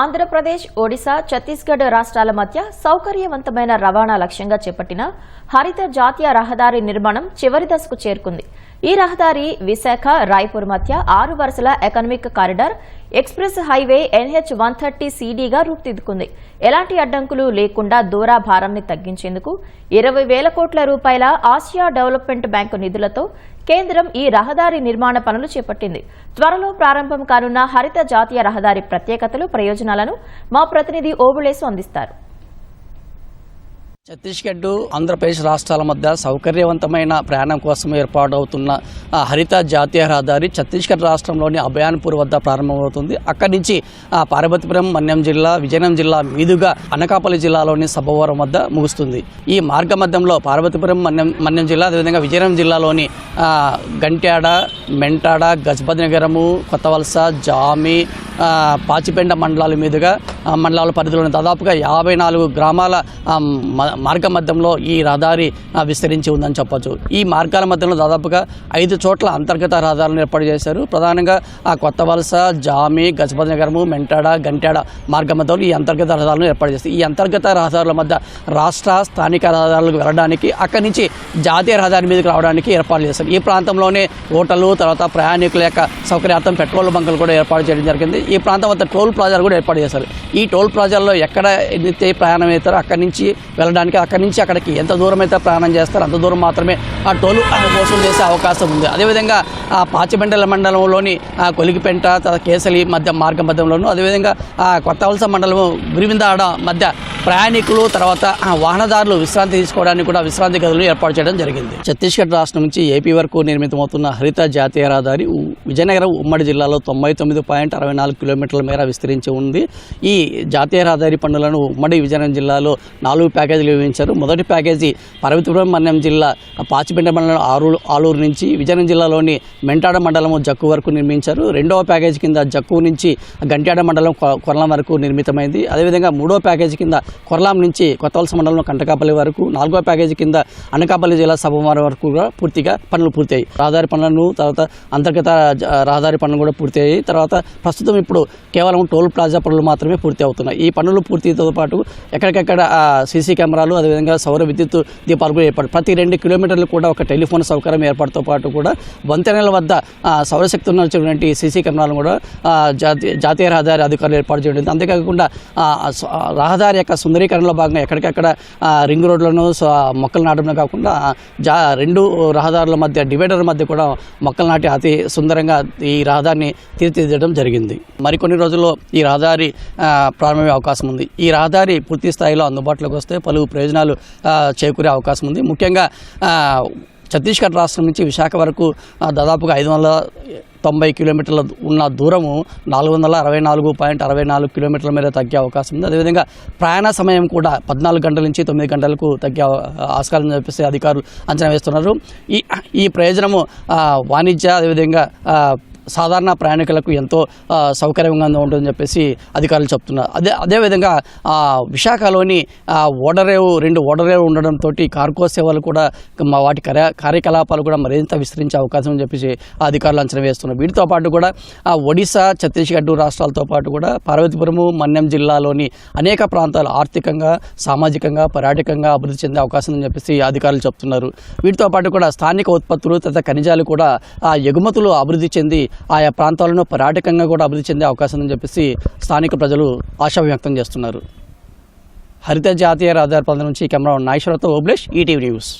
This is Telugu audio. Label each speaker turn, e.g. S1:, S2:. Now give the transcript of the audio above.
S1: ఆంధ్రప్రదేశ్ ఒడిశా ఛత్తీస్గఢ్ రాష్ట్రాల మధ్య సౌకర్యవంతమైన రవాణా లక్ష్యంగా చేపట్టిన హరిత జాతీయ రహదారి నిర్మాణం చివరి దశకు చేరుకుంది. ఈ రహదారి విశాఖ రాయ్పూర్ మధ్య ఆరు వరుసల economic corridor express highway NH one thirty సీడీగా రూపుదిద్దుకుంది. ఎలాంటి అడ్డంకులు లేకుండా దూరా భారాన్ని తగ్గించేందుకు ఇరవై వేల కోట్ల రూపాయల ఆసియా డెవలప్మెంట్ బ్యాంకు నిధులతో కేంద్రం ఈ రహదారి నిర్మాణ పనులు చేపట్టింది. త్వరలో ప్రారంభం కానున్న హరిత జాతీయ రహదారి ప్రత్యేకతలు ప్రయోజనాలను మా ప్రతినిధి ఓబులేసు అందిస్తారు.
S2: ఛత్తీస్గఢ్ ఆంధ్రప్రదేశ్ రాష్ట్రాల మధ్య సౌకర్యవంతమైన ప్రయాణం కోసం ఏర్పాటవుతున్న హరిత జాతీయ రహదారి ఛత్తీస్గఢ్ రాష్ట్రంలోని అభయాన్పూర్ వద్ద ప్రారంభమవుతుంది. అక్కడి నుంచి పార్వతిపురం పార్వతీపురం మన్యం జిల్లా విజయనగరం జిల్లా మీదుగా అనకాపల్లి జిల్లాలోని సభవరం వద్ద ముగుస్తుంది. ఈ మార్గ మధ్యంలో పార్వతీపురం మన్యం మన్యం జిల్లా అదేవిధంగా విజయనగరం జిల్లాలోని గంట్యాడ మెంటాడ గజపతి నగరము కొత్తవలస జామి పాచిపెండ మండలాల మీదుగా మండలాల పరిధిలోని దాదాపుగా యాభై నాలుగు గ్రామాల మ- మార్గ మధ్యంలో ఈ రహదారి విస్తరించి ఉందని చెప్పొచ్చు. ఈ మార్గాల మధ్యలో దాదాపుగా ఐదు చోట్ల అంతర్గత రహదారులను ఏర్పాటు చేశారు. ప్రధానంగా ఆ కొత్త వలస జామి గజపతి నగరము మెంటాడ గంటాడ మార్గ మధ్యలో ఈ అంతర్గత రహదారులను ఏర్పాటు చేస్తారు ఈ అంతర్గత రహదారుల మధ్య రాష్ట్ర స్థానిక రహదారులకు వెళ్ళడానికి అక్కడి నుంచి జాతీయ రహదారి మీదకి రావడానికి ఏర్పాటు చేశారు. ఈ ప్రాంతంలోనే హోటళ్ళు తర్వాత ప్రయాణికుల యొక్క సౌకర్యార్థం పెట్రోల్ బంకులు కూడా ఏర్పాటు చేయడం జరిగింది. ఈ ప్రాంతం వద్ద టోల్ ప్లాజాలు కూడా ఏర్పాటు చేశారు. ఈ టోల్ ప్లాజాల్లో ఎక్కడ అయితే ప్రయాణం అవుతారో అక్కడి నుంచి వెళ్ళడానికి అక్కడి నుంచి అక్కడికి ఎంత దూరం అయితే ప్రయాణం చేస్తారో అంత దూరం మాత్రమే ఆ టోల్ మోసం చేసే అవకాశం ఉంది. అదేవిధంగా ఆ పాచిపెంటల మండలంలోని ఆ కొలిగిపెంట కేసలి మధ్య మార్గ మధ్యంలోను అదేవిధంగా ఆ కొత్త వలస మండలము గురివిందాడ మధ్య ప్రయాణికులు తర్వాత ఆ వాహనదారులు విశ్రాంతి తీసుకోవడానికి కూడా విశ్రాంతి గదులు ఏర్పాటు చేయడం జరిగింది. ఛత్తీస్గఢ్ రాష్ట్రం నుంచి ఏపీ వరకు నిర్మితమవుతున్న హరిత జాతీయ రహదారి ఉ- విజయనగరం ఉమ్మడి జిల్లాలో తొంభై తొమ్మిది పాయింట్ అరవై నాలుగు కిలోమీటర్ల మేర విస్తరించి ఉంది. ఈ జాతీయ రహదారి పనులను ఉమ్మడి విజయనగరం జిల్లాలో నాలుగు ప్యాకేజీలు వివరించారు. మొదటి ప్యాకేజీ పర్వతపురం మన్యం జిల్లా పాచిపెండ మండలం ఆరు ఆలూరు నుంచి విజయనగరం జిల్లాలోని మెంటాడ మండలము జక్కు వరకు నిర్మించారు. రెండవ ప్యాకేజీ కింద జక్కు నుంచి గంట్యాడ మండలం కొరలం కొరలాం వరకు నిర్మితమైంది. అదేవిధంగా మూడో ప్యాకేజీ కింద కొరలాం నుంచి కొత్తవలస మండలం కంటకాపల్లి వరకు నాలుగో ప్యాకేజీ కింద అనకాపల్లి జిల్లా సభవారం వరకు కూడా పూర్తిగా పనులు పూర్తయ్యాయి. రహదారి పనులను తర్వాత అంతర్గత రహదారి పనులు కూడా పూర్తయ్యాయి. తర్వాత ప్రస్తుతం ఇప్పుడు కేవలం టోల్ ప్లాజా పనులు మాత్రమే పూర్తి అవుతున్నాయి. ఈ పనులు పూర్తితో పాటు ఎక్కడికెక్కడ సీసీ కెమెరాలు అదేవిధంగా సౌర విద్యుత్ దీపాలు కూడా ఏర్పాటు ప్రతి రెండు కిలోమీటర్లు కూడా ఒక టెలిఫోన్ సౌకర్యం ఏర్పాటుతో పాటు కూడా వంతెనల వద్ద సౌరశక్తి ఉన్నటువంటి సీసీ కెమెరాలను కూడా జాతీయ జాతీయ రహదారి అధికారులు ఏర్పాటు చేయడం అంతేకాకుండా రహదారి యొక్క సుందరీకరణలో భాగంగా ఎక్కడికక్కడ రింగ్ రోడ్లను మొక్కలు నాటడం కాకుండా జా రెండు రహదారుల మధ్య డివైడర్ మధ్య కూడా మొక్కలు నాటి అతి సుందరంగా ఈ రహదారిని తీర్చిదిద్దడం జరిగింది. మరికొన్ని రోజుల్లో ఈ రహదారి ప్రారంభమయ్యే అవకాశం ఉంది. ఈ రహదారి పూర్తి స్థాయిలో అందుబాటులోకి వస్తే పలు ప్రయోజనాలు చేకూరే అవకాశం ఉంది. ముఖ్యంగా ఛత్తీస్గఢ్ రాష్ట్రం నుంచి విశాఖ వరకు దాదాపుగా ఐదు వందల తొంభై కిలోమీటర్ల ఉన్న దూరము నాలుగు వందల అరవై నాలుగు పాయింట్ అరవై నాలుగు కిలోమీటర్ల మీద తగ్గే అవకాశం ఉంది. అదేవిధంగా ప్రయాణ సమయం కూడా పద్నాలుగు గంటల నుంచి తొమ్మిది గంటలకు తగ్గే ఆస్కారం చెప్పేసి అధికారులు అంచనా వేస్తున్నారు. ఈ ఈ ప్రయోజనము వాణిజ్య అదేవిధంగా సాధారణ ప్రయాణికులకు ఎంతో సౌకర్యంగా ఉంటుందని చెప్పేసి అధికారులు చెప్తున్నారు. అదే అదేవిధంగా ఆ, విశాఖలోని ఆ, ఓడరేవు రెండు ఓడరేవు ఉండడంతో కార్గో సేవలు కూడా మా వాటి కార్య కార్యకలాపాలు కూడా మరింత విస్తరించే అవకాశం అని చెప్పేసి అధికారులు అంచనా వేస్తున్నారు. వీటితో పాటు కూడా ఒడిశా ఛత్తీస్గఢ్ రాష్ట్రాలతో పాటు కూడా పార్వతీపురము మన్యం జిల్లాలోని అనేక ప్రాంతాలు ఆర్థికంగా సామాజికంగా పర్యాటకంగా అభివృద్ధి చెందే అవకాశం అని చెప్పేసి అధికారులు చెప్తున్నారు. వీటితో పాటు కూడా స్థానిక ఉత్పత్తులు తదితర ఖనిజాలు కూడా ఆ ఎగుమతులు అభివృద్ధి చెంది ఆయా ప్రాంతాలను పర్యాటకంగా కూడా అభివృద్ధి చెందే అవకాశం ఉందని చెప్పేసి స్థానిక ప్రజలు ఆశ వ్యక్తం చేస్తున్నారు. హరిత జాతీయ రహదారి పనుల నుంచి కెమెరా నాగేశ్వరరావుతో ఓబ్లేష్ ఈటీవీ న్యూస్.